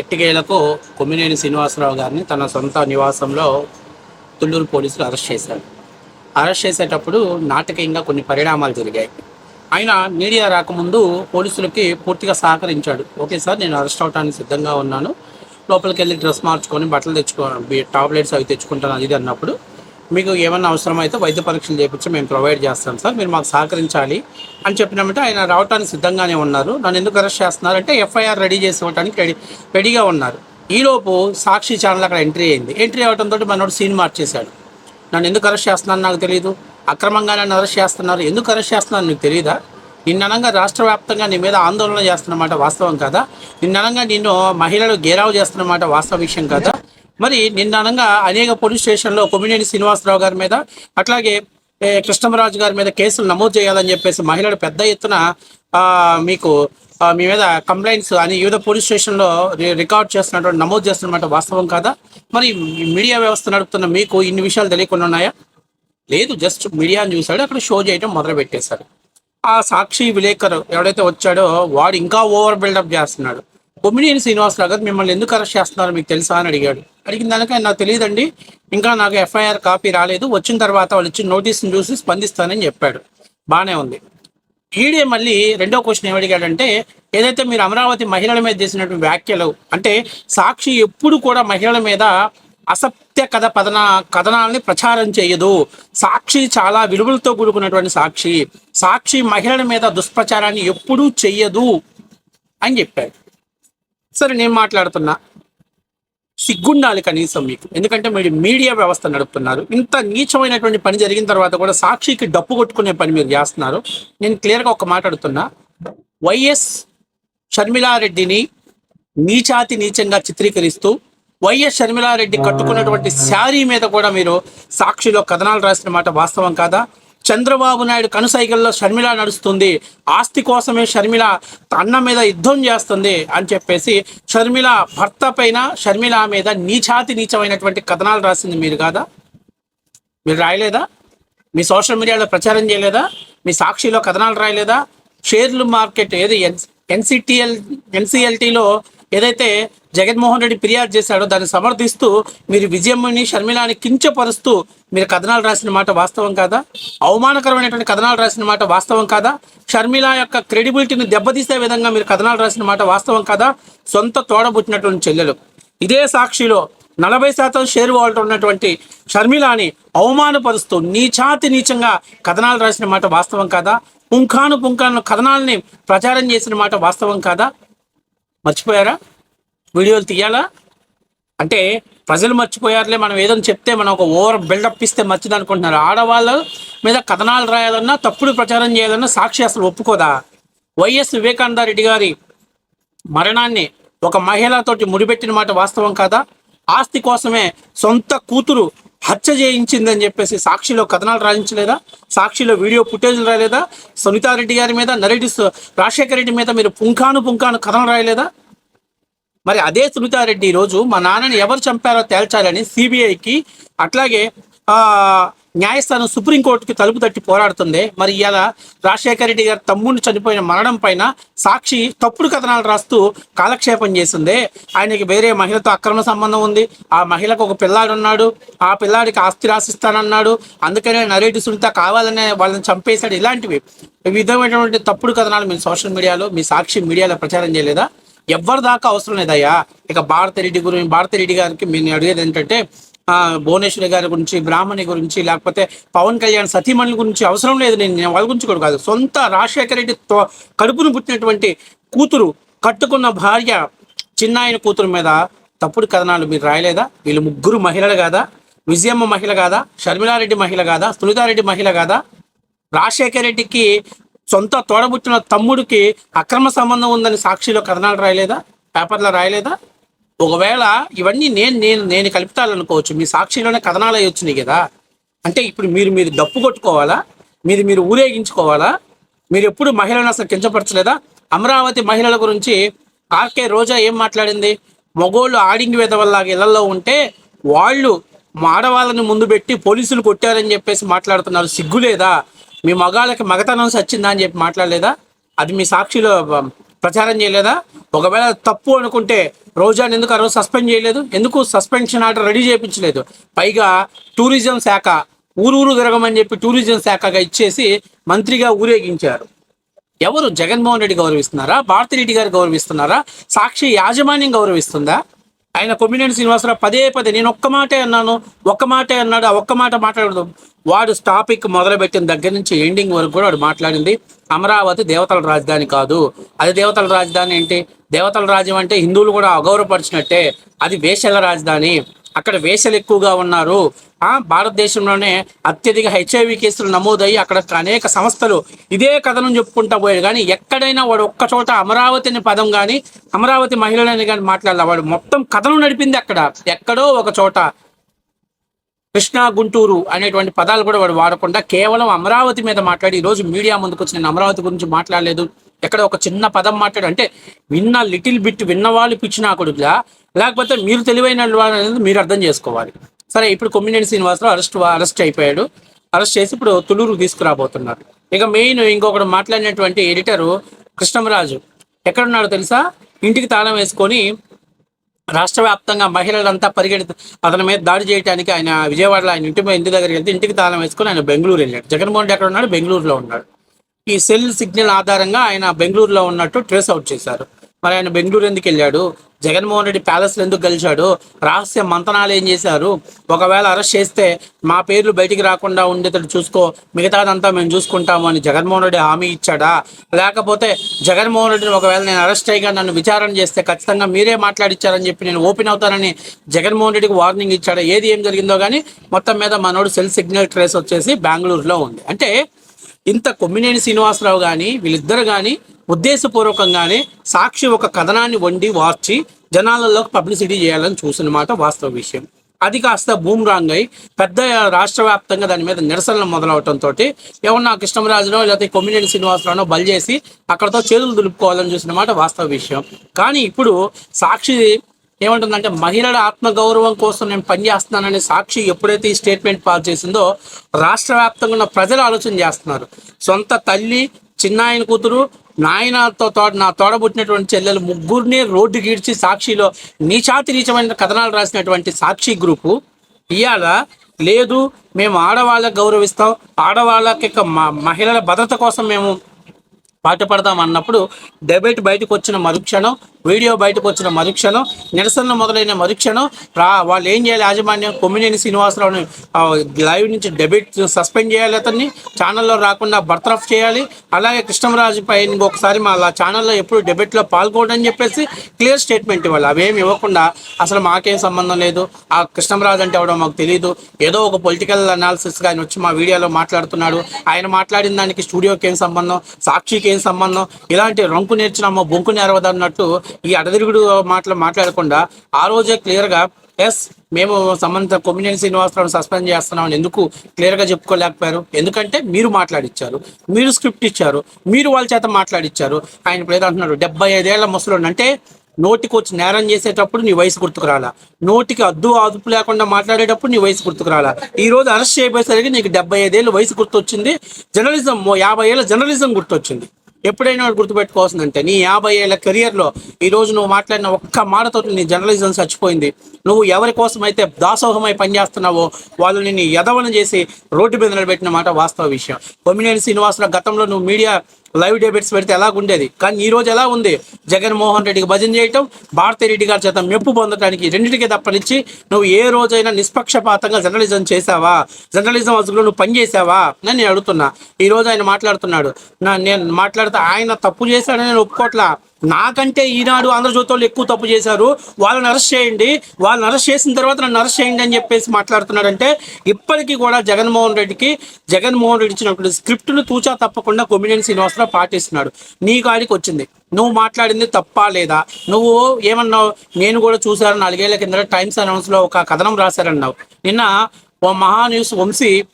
ఎట్టికేలకు కొమ్మినేని శ్రీనివాసరావు గారిని తన సొంత నివాసంలో తుళ్ళూరు పోలీసులు అరెస్ట్ చేశారు. అరెస్ట్ చేసేటప్పుడు నాటకీయంగా కొన్ని పరిణామాలు జరిగాయి. ఆయన మీడియా రాకముందు పోలీసులకి పూర్తిగా సహకరించాడు. ఓకే సార్ నేను అరెస్ట్ అవడానికి సిద్ధంగా ఉన్నాను. లోపలికి వెళ్ళి డ్రెస్ మార్చుకొని బట్టలు తెచ్చుకో టాబ్లెట్స్ అవి తెచ్చుకుంటాను అది ఇది అన్నప్పుడు మీకు ఏమన్నా అవసరమైతే వైద్య పరీక్షలు చేయించి మేము ప్రొవైడ్ చేస్తాం సార్. మీరు మాకు సహకరించాలి అని చెప్పినామంటే ఆయన రావడానికి సిద్ధంగానే ఉన్నారు. నన్ను ఎందుకు అరెస్ట్ చేస్తున్నారు అంటే ఎఫ్ఐఆర్ రెడీ చేసి ఇవ్వడానికి రెడీ రెడీగా ఉన్నారు. ఈలోపు సాక్షి ఛానల్ అక్కడ ఎంట్రీ అయింది. ఎంట్రీ అవ్వడంతో మనోడు సీన్ మార్చేశాడు. నన్ను ఎందుకు అరెస్ట్ చేస్తున్నాను నాకు తెలియదు అక్రమంగా నన్ను అరెస్ట్ చేస్తున్నారు. ఎందుకు అరెస్ట్ చేస్తున్నారు నీకు తెలియదా నిన్ననంగా రాష్ట్ర వ్యాప్తంగా నీ మీద ఆందోళన చేస్తున్నమాట వాస్తవం కదా? నిన్ననంగా నిన్ను మహిళలు గేరావు చేస్తున్నమాట వాస్తవ విషయం కదా? మరి నిన్ననంగా అనేక పోలీస్ స్టేషన్లో కొమ్మినేని శ్రీనివాసరావు గారి మీద అట్లాగే కృష్ణమరాజు గారి మీద కేసులు నమోదు చేయాలని చెప్పేసి మహిళలు పెద్ద ఎత్తున మీకు మీ మీద కంప్లైంట్స్ అని వివిధ పోలీస్ స్టేషన్లో రికార్డ్ చేస్తున్నటువంటి నమోదు చేస్తున్నమాట వాస్తవం కాదా? మరి మీడియా వ్యవస్థ నడుపుతున్న మీకు ఇన్ని విషయాలు తెలియకుండా ఉన్నాయా? లేదు జస్ట్ మీడియాని చూశాడు అక్కడ షో చేయడం మొదలుపెట్టేశారు ఆ సాక్షి విలేకరు ఎవడైతే వచ్చాడో వాడు ఇంకా ఓవర్ బిల్డప్ చేస్తున్నాడు. కొమ్మినేని శ్రీనివాసరావు గారు మిమ్మల్ని ఎందుకు అరెస్ట్ చేస్తున్నారో మీకు తెలుసా అని అడిగాడు. అడిగిన దానికి నాకు తెలియదండి. ఇంకా నాకు ఎఫ్ఐఆర్ కాపీ రాలేదు. వచ్చిన తర్వాత వాళ్ళు ఇచ్చిన నోటీస్ని చూసి స్పందిస్తానని చెప్పాడు. బాగానే ఉంది. ఈడే మళ్ళీ రెండో క్వశ్చన్ ఏమడిగాడంటే ఏదైతే మీరు అమరావతి మహిళల మీద చేసినటువంటి వ్యాఖ్యలు అంటే సాక్షి ఎప్పుడు కూడా మహిళల మీద అసత్య కథ పదన కథనాలని ప్రచారం చేయదు. సాక్షి చాలా విలువలతో కూడుకున్నటువంటి సాక్షి. సాక్షి మహిళల మీద దుష్ప్రచారాన్ని ఎప్పుడూ చెయ్యదు అని చెప్పాడు. సరే నేను మాట్లాడుతున్నా. సిగ్గుండాలి కనీసం మీకు. ఎందుకంటే మీరు మీడియా వ్యవస్థ నడుపుతున్నారు. ఇంత నీచమైనటువంటి పని జరిగిన తర్వాత కూడా సాక్షికి డప్పు కొట్టుకునే పని మీరు చేస్తున్నారు. నేను క్లియర్గా ఒక మాట్లాడుతున్నా వైఎస్ షర్మిలారెడ్డిని నీచాతి నీచంగా చిత్రీకరిస్తూ వైఎస్ షర్మిలారెడ్డి కట్టుకున్నటువంటి శారీ మీద కూడా మీరు సాక్షిలో కథనాలు రాసిన మాట వాస్తవం కాదా? చంద్రబాబు నాయుడు కనుసైకల్లో షర్మిల నడుస్తుంది. ఆస్తి కోసమే షర్మిల అన్న మీద యుద్ధం చేస్తుంది అని చెప్పేసి షర్మిల భర్త పైన షర్మిల మీద నీచాతి నీచమైనటువంటి కథనాలు రాసింది మీరు కాదా? మీరు రాయలేదా? మీ సోషల్ మీడియాలో ప్రచారం చేయలేదా? మీ సాక్షిలో కథనాలు రాయలేదా? షేర్లు మార్కెట్ ఏది? ఎన్ ఎన్సిటిఎల్ ఎన్సిఎల్టీలో ఏదైతే జగన్మోహన్ రెడ్డి ఫిర్యాదు చేశాడో దాన్ని సమర్థిస్తూ మీరు విజయమ్మని షర్మిలాని కించపరుస్తూ మీరు కథనాలు రాసిన మాట వాస్తవం కాదా? అవమానకరమైనటువంటి కథనాలు రాసిన మాట వాస్తవం కాదా? షర్మిల యొక్క క్రెడిబిలిటీని దెబ్బతీసే విధంగా మీరు కథనాలు రాసిన మాట వాస్తవం కాదా? సొంత తోడబుట్టినటువంటి చెల్లెలు. ఇదే సాక్షిలో నలభై శాతం షేర్ హోల్డర్ ఉన్నటువంటి షర్మిలాని అవమానపరుస్తూ నీచాతి నీచంగా కథనాలు రాసిన మాట వాస్తవం కాదా? పుంఖాను పుంఖాను కథనాలని ప్రచారం చేసిన మాట వాస్తవం కాదా? మర్చిపోయారా? వీడియోలు తీయాలా? అంటే ప్రజలు మర్చిపోయారులే మనం ఏదో చెప్తే మనం ఒక ఓవర్ బిల్డప్ ఇస్తే మర్చిది అనుకుంటున్నారు ఆడవాళ్ళ మీద కథనాలు రాయాలన్నా తప్పుడు ప్రచారం చేయాలన్నా సాక్షి అసలు ఒప్పుకోదా? వైఎస్ వివేకానంద రెడ్డి గారి మరణాన్ని ఒక మహిళతోటి ముడిపెట్టిన మాట వాస్తవం కాదా? ఆస్తి కోసమే సొంత కూతురు హత్య చేయించిందని చెప్పేసి సాక్షిలో కథనాలు రాయించలేదా? సాక్షిలో వీడియో ఫుటేజ్లు రాయలేదా? సునీతారెడ్డి గారి మీద నరెడ్డి రాజశేఖర రెడ్డి మీద మీరు పుంఖాను పుంఖాను కథనం రాయలేదా? మరి అదే సునీతారెడ్డి ఈరోజు మా నాన్నని ఎవరు చంపారో తేల్చాలని సిబిఐకి అట్లాగే న్యాయస్థానం సుప్రీంకోర్టుకి తలుపు తట్టి పోరాడుతుంది. మరి ఇలా రాజశేఖర రెడ్డి గారి తమ్ముడిని చనిపోయిన మరణం పైన సాక్షి తప్పుడు కథనాలు రాస్తూ కాలక్షేపం చేసిందే. ఆయనకి వేరే మహిళతో అక్రమ సంబంధం ఉంది. ఆ మహిళకు ఒక పిల్లాడు ఉన్నాడు ఆ పిల్లాడికి ఆస్తి రాసిస్తానన్నాడు. అందుకనే నరేటి సునీత కావాలనే వాళ్ళని చంపేశాడు. ఇలాంటివి విధమైనటువంటి తప్పుడు కథనాలు మీ సోషల్ మీడియాలో మీ సాక్షి మీడియాలో ప్రచారం చేయలేదా? ఎవరి దాకా అవసరం లేదయ్యా. ఇక భారతిరెడ్డి గురించి భారతిరెడ్డి గారికి మేము అడిగేది ఏంటంటే భువనేశ్వరి గారి గురించి బ్రాహ్మణి గురించి లేకపోతే పవన్ కళ్యాణ్ సతీమణి గురించి అవసరం లేదు నేను వాళ్ళ గురించి కూడా కాదు. సొంత రాజశేఖర రెడ్డి తో- కడుపును పుట్టినటువంటి కూతురు కట్టుకున్న భార్య చిన్నాయన కూతురు మీద తప్పుడు కథనాలు మీరు రాయలేదా? వీళ్ళు ముగ్గురు మహిళలు కాదా? విజయమ్మ మహిళ కాదా? షర్మిలారెడ్డి మహిళ కాదా? సునీతారెడ్డి మహిళ కాదా? రాజశేఖర రెడ్డికి సొంత తోడబుట్టిన తమ్ముడికి అక్రమ సంబంధం ఉందని సాక్షిలో కథనాలు రాయలేదా? పేపర్లో రాయలేదా? ఒకవేళ ఇవన్నీ నేను నేను నేను కలుపుతాలనుకోవచ్చు మీ సాక్షిలోనే కథనాలు అయి వచ్చినాయి కదా. అంటే ఇప్పుడు మీరు మీరు డప్పు కొట్టుకోవాలా? మీరు మీరు ఊరేగించుకోవాలా? మీరు ఎప్పుడు మహిళలను అసలు కించపరచలేదా? అమరావతి మహిళల గురించి ఆర్కే రోజా ఏం మాట్లాడింది? మగోళ్ళు ఆడింగి వెదవల్లాగా ఇళ్ళలో ఉంటే వాళ్ళు మా ఆడవాళ్ళని ముందు పెట్టి పోలీసులు కొట్టారని చెప్పేసి మాట్లాడుతున్నారు. సిగ్గులేదా? మీ మగాళ్ళకి మగతనం సచ్చిందా అని చెప్పి మాట్లాడలేదా? అది మీ సాక్షిలో ప్రచారం చేయలేదా? ఒకవేళ తప్పు అనుకుంటే రోజాని ఎందుకు ఆ రోజు సస్పెండ్ చేయలేదు? ఎందుకు సస్పెన్షన్ ఆర్డర్ రెడీ చేయించలేదు? పైగా టూరిజం శాఖ ఊరూరు తిరగమని చెప్పి టూరిజం శాఖగా ఇచ్చేసి మంత్రిగా ఊరేగించారు. ఎవరు? జగన్మోహన్ రెడ్డి గౌరవిస్తున్నారా? భారతిరెడ్డి గారు గౌరవిస్తున్నారా? సాక్షి యాజమాన్యం గౌరవిస్తుందా? ఆయన కొమ్మినేని శ్రీనివాసరావు పదే పదే నేను ఒక్క మాటే అన్నాను ఒక్క మాటే అన్నాడు ఆ ఒక్క మాట మాట్లాడదు. వాడు టాపిక్ మొదలుపెట్టిన దగ్గర నుంచి ఎండింగ్ వరకు కూడా వాడు మాట్లాడింది అమరావతి దేవతల రాజధాని కాదు. అది దేవతల రాజధాని ఏంటి? దేవతల రాజ్యం అంటే హిందువులు కూడా అగౌరవపరిచినట్టే అది వేషల రాజధాని. అక్కడ వేషలు ఎక్కువగా ఉన్నారు. ఆ భారతదేశంలోనే అత్యధిక హెచ్ఐవి కేసులు నమోదయ్యి అక్కడ అనేక సంస్థలు ఇదే కథనం చెప్పుకుంటా పోయాడు. కానీ ఎక్కడైనా వాడు ఒక్క చోట అమరావతి అనే పదం కానీ అమరావతి మహిళలని కానీ మాట్లాడాలి. వాడు మొత్తం కథనం నడిపింది అక్కడ. ఎక్కడో ఒక చోట. కృష్ణా గుంటూరు అనేటువంటి పదాలు కూడా వాడు వాడకుండా కేవలం అమరావతి మీద మాట్లాడి ఈరోజు మీడియా ముందుకు వచ్చి నేను అమరావతి గురించి మాట్లాడలేదు. ఎక్కడ ఒక చిన్న పదం మాట్లాడు. అంటే విన్న లిటిల్ బిట్ విన్న వాళ్ళు పిచ్చిన కొడుకులా లేకపోతే మీరు తెలివైన వాళ్ళు అనేది మీరు అర్థం చేసుకోవాలి. సరే ఇప్పుడు కొమ్మినేని శ్రీనివాసరావు అరెస్ట్ అరెస్ట్ అయిపోయాడు. అరెస్ట్ చేసి ఇప్పుడు తులూరు తీసుకురాబోతున్నారు. ఇక మెయిన్ ఇంకొకటి మాట్లాడినటువంటి ఎడిటరు కృష్ణమరాజు. ఎక్కడున్నాడో తెలుసా? ఇంటికి తాళం వేసుకొని రాష్ట్ర వ్యాప్తంగా మహిళలంతా పరిగెడు అతని మీద దాడి చేయడానికి ఆయన విజయవాడలో ఆయన ఇంటి ఇంటి దగ్గరికి వెళ్తే ఇంటికి తాళం వేసుకొని ఆయన బెంగళూరు వెళ్ళాడు. జగన్మోహన్ రెడ్డి ఎక్కడ ఉన్నాడు బెంగళూరులో ఉన్నాడు. ఈ సెల్ సిగ్నల్ ఆధారంగా ఆయన బెంగళూరులో ఉన్నట్టు ట్రేస్ అవుట్ చేశారు. మరి ఆయన బెంగళూరు ఎందుకు వెళ్ళాడు? జగన్మోహన్ రెడ్డి ప్యాలెస్లో ఎందుకు గెలిచాడు? రహస్య మంతనాలు ఏం చేశారు? ఒకవేళ అరెస్ట్ చేస్తే మా పేర్లు బయటికి రాకుండా ఉండేటట్టు చూసుకో మిగతాదంతా మేము చూసుకుంటాము అని జగన్మోహన్ రెడ్డి హామీ ఇచ్చాడా? లేకపోతే జగన్మోహన్ రెడ్డిని ఒకవేళ నేను అరెస్ట్ అయ్యగా నన్ను విచారణ చేస్తే ఖచ్చితంగా మీరే మాట్లాడిచ్చారని చెప్పి నేను ఓపెన్ అవుతానని జగన్మోహన్ రెడ్డికి వార్నింగ్ ఇచ్చాడా? ఏది ఏం జరిగిందో కానీ మొత్తం మీద మనోడు సెల్ సిగ్నల్ ట్రేస్ వచ్చేసి బెంగళూరులో ఉంది. అంటే ఇంత కొమ్మినేని శ్రీనివాసరావు కానీ వీళ్ళిద్దరు కానీ ఉద్దేశపూర్వకంగానే సాక్షి ఒక కథనాన్ని వండి వార్చి జనాలలోకి పబ్లిసిటీ చేయాలని చూసిన మాట వాస్తవ విషయం. అది కాస్త బూమ్రాంగ్ అయి పెద్ద రాష్ట్ర వ్యాప్తంగా దాని మీద నిరసనలు మొదలవటంతో ఏమన్నా కృష్ణరాజునో లేకపోతే కొమ్మినేని శ్రీనివాసరావునో బలి చేసి అక్కడతో చేతులు దులుపుకోవాలని చూసిన మాట వాస్తవ విషయం. కానీ ఇప్పుడు సాక్షి ఏమంటుందంటే మహిళల ఆత్మగౌరవం కోసం నేను పనిచేస్తున్నానని సాక్షి ఎప్పుడైతే ఈ స్టేట్మెంట్ పాస్ చేసిందో రాష్ట్ర వ్యాప్తంగా ఉన్న ప్రజలు ఆలోచన చేస్తున్నారు. సొంత తల్లి చిన్నాయన కూతురు నాయనతో తోడ నా తోడబుట్టినటువంటి చెల్లెలు ముగ్గురిని రోడ్డు గీడ్చి సాక్షిలో నీచాతి నీచమైన కథనాలు రాసినటువంటి సాక్షి గ్రూపు ఇవాళ లేదు మేము ఆడవాళ్ళకి గౌరవిస్తాం ఆడవాళ్ళకి మహిళల భద్రత కోసం మేము పాటుపడదాం అన్నప్పుడు డెబేట్ బయటకు వచ్చిన మరుక్షణం వీడియో బయటకు వచ్చిన మరుక్షణం నిరసనలు మొదలైన మరుక్షణం రా వాళ్ళు ఏం చేయాలి? యాజమాన్యం కొమ్మినేని శ్రీనివాసరావుని లైవ్ నుంచి డెబిట్ సస్పెండ్ చేయాలి అతన్ని ఛానల్లో రాకుండా బర్తరఫ్ చేయాలి. అలాగే కృష్ణరాజు పై ఒకసారి మా ఛానల్లో ఎప్పుడు డెబిట్లో పాల్గొడని చెప్పేసి క్లియర్ స్టేట్మెంట్ ఇవ్వాలి. అవేమి ఇవ్వకుండా అసలు మాకేం సంబంధం లేదు. ఆ కృష్ణరాజు అంటే ఎవడో మాకు తెలియదు ఏదో ఒక పొలిటికల్ అనాలిసిస్గా ఆయన వచ్చి మా వీడియోలో మాట్లాడుతున్నాడు. ఆయన మాట్లాడిన దానికి స్టూడియోకి ఏం సంబంధం? సాక్షికి ఏం సంబంధం? ఇలాంటి రంకు నేర్చినామో బొంకు నేరవదన్నట్టు ఈ అడదిరుగుడు మాటలు మాట్లాడకుండా ఆ రోజే క్లియర్గా ఎస్ మేము సంబంధిత కొమ్మినేని శ్రీనివాసరావు సస్పెండ్ చేస్తున్నామని ఎందుకు క్లియర్గా చెప్పుకోలేకపోయారు? ఎందుకంటే మీరు మాట్లాడిచ్చారు మీరు స్క్రిప్ట్ ఇచ్చారు మీరు వాళ్ళ చేత మాట్లాడిచ్చారు. ఆయన ఇప్పుడు ఏదో అంటున్నారు డెబ్బై ఐదేళ్ళ ముసలోడు అంటే నోటికి వచ్చి నేరం చేసేటప్పుడు నీ వయసు గుర్తుకు రాలా. నోటికి అద్దు అదుపు లేకుండా మాట్లాడేటప్పుడు నీ వయసు గుర్తుకు రాలా. ఈ రోజు అరెస్ట్ చేయబోయేసరికి నీకు డెబ్బై ఐదేళ్ళు వయసు గుర్తొచ్చింది జర్నలిజం యాభై ఏళ్ళ జర్నలిజం గుర్తొచ్చింది. ఎప్పుడైనా గుర్తుపెట్టుకోవాల్సిందంటే నీ యాభై ఏళ్ళ కెరియర్లో ఈ రోజు నువ్వు మాట్లాడిన ఒక్క మాటతో నీ జర్నలిజం చచ్చిపోయింది. నువ్వు ఎవరి కోసం అయితే దాసోహమై పనిచేస్తున్నావో వాళ్ళు నిన్ను ఎదవన చేసి రోడ్డు మీద నిలబెట్టిన మాట వాస్తవ విషయం. కొమ్మినేని శ్రీనివాసరావు గతంలో నువ్వు మీడియా లైవ్ డిబేట్స్ పెడితే ఎలా ఉండేది? కానీ ఈ రోజు ఎలా ఉంది? జగన్మోహన్ రెడ్డికి భజన చేయటం భారతీ రెడ్డి గారి చేత మెప్పు పొందడానికి రెండింటికి తప్పనిచ్చి నువ్వు ఏ రోజైనా నిష్పక్షపాతంగా జర్నలిజం చేసావా జర్నలిజం అసలు నువ్వు పనిచేసావా అని నేను అడుగుతున్నా. ఈ రోజు ఆయన మాట్లాడుతున్నాడు. నా నేను మాట్లాడితే ఆయన తప్పు చేశాడని నేను ఒప్పుకోట్లా? నాకంటే ఈనాడు ఆంధ్రజ్యోతి వాళ్ళు ఎక్కువ తప్పు చేశారు. వాళ్ళని అరెస్ట్ చేయండి. వాళ్ళని అరెస్ట్ చేసిన తర్వాత నన్ను అరెస్ట్ చేయండి అని చెప్పేసి మాట్లాడుతున్నాడంటే ఇప్పటికీ కూడా జగన్మోహన్ రెడ్డికి జగన్మోహన్ రెడ్డి ఇచ్చినటువంటి స్క్రిప్ట్ను తూచా తప్పకుండా కొమ్మినేని శ్రీనివాసరావు పాటిస్తున్నాడు. నీ కాడికి వచ్చింది. నువ్వు మాట్లాడింది తప్పా లేదా? నువ్వు ఏమన్నావు? నేను కూడా చూశాను. నాలుగేళ్ళ కింద టైమ్స్ అనౌన్స్లో ఒక కథనం రాశారన్నావు. నిన్న ఓ మహా న్యూస్ వంశీ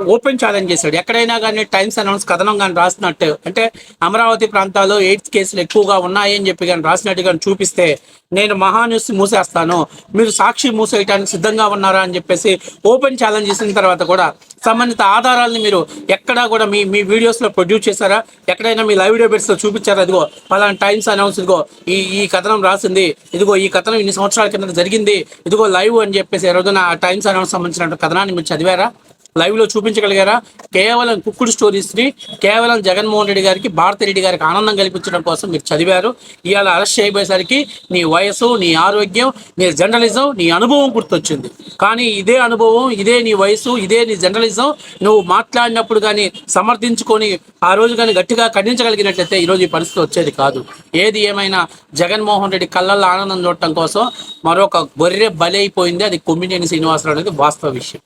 ఓపెన్ ఛాలెంజ్ చేశాడు. ఎక్కడైనా కానీ టైమ్స్ అనౌన్స్ కథనం కానీ రాసినట్టు. అంటే అమరావతి ప్రాంతాల్లో ఎయిడ్స్ కేసులు ఎక్కువగా ఉన్నాయని చెప్పి కానీ రాసినట్టు కానీ చూపిస్తే నేను మహాన్యూస్ మూసేస్తాను. మీరు సాక్షి మూసేయటానికి సిద్ధంగా ఉన్నారా అని చెప్పేసి ఓపెన్ ఛాలెంజ్ చేసిన తర్వాత కూడా సంబంధిత ఆధారాలను మీరు ఎక్కడా కూడా మీ మీ వీడియోస్లో ప్రొడ్యూస్ చేశారా? ఎక్కడైనా మీ లైవ్ డేబెట్స్లో చూపించారా? ఇదిగో పలానా టైమ్స్ అనౌన్స్ ఇదిగో ఈ ఈ కథనం రాసింది. ఇదిగో ఈ కథనం ఇన్ని సంవత్సరాల కింద జరిగింది. ఇదిగో లైవ్ అని చెప్పేసి ఈ రోజున ఆ టైమ్స్ అనౌన్స్ సంబంధించిన కథనాన్ని మీరు చదివారా? లైవ్లో చూపించగలిగారా? కేవలం కుక్కుడు స్టోరీస్ని కేవలం జగన్మోహన్ రెడ్డి గారికి భారతి రెడ్డి గారికి ఆనందం కల్పించడం కోసం మీరు చదివారు. ఇవాళ అరెస్ట్ చేయబోయేసరికి నీ వయసు నీ ఆరోగ్యం నీ జర్నలిజం నీ అనుభవం గుర్తొచ్చింది. కానీ ఇదే అనుభవం ఇదే నీ వయసు ఇదే నీ జర్నలిజం నువ్వు మాట్లాడినప్పుడు కానీ సమర్థించుకొని ఆ రోజు కానీ గట్టిగా ఖండించగలిగినట్లయితే ఈరోజు ఈ పరిస్థితి వచ్చేది కాదు. ఏది ఏమైనా జగన్మోహన్ రెడ్డి కళ్ళల్లో ఆనందం చూడటం కోసం మరొక గొర్రె బలైపోయింది అది కొమ్మినేని శ్రీనివాసరావు అనేది వాస్తవ విషయం.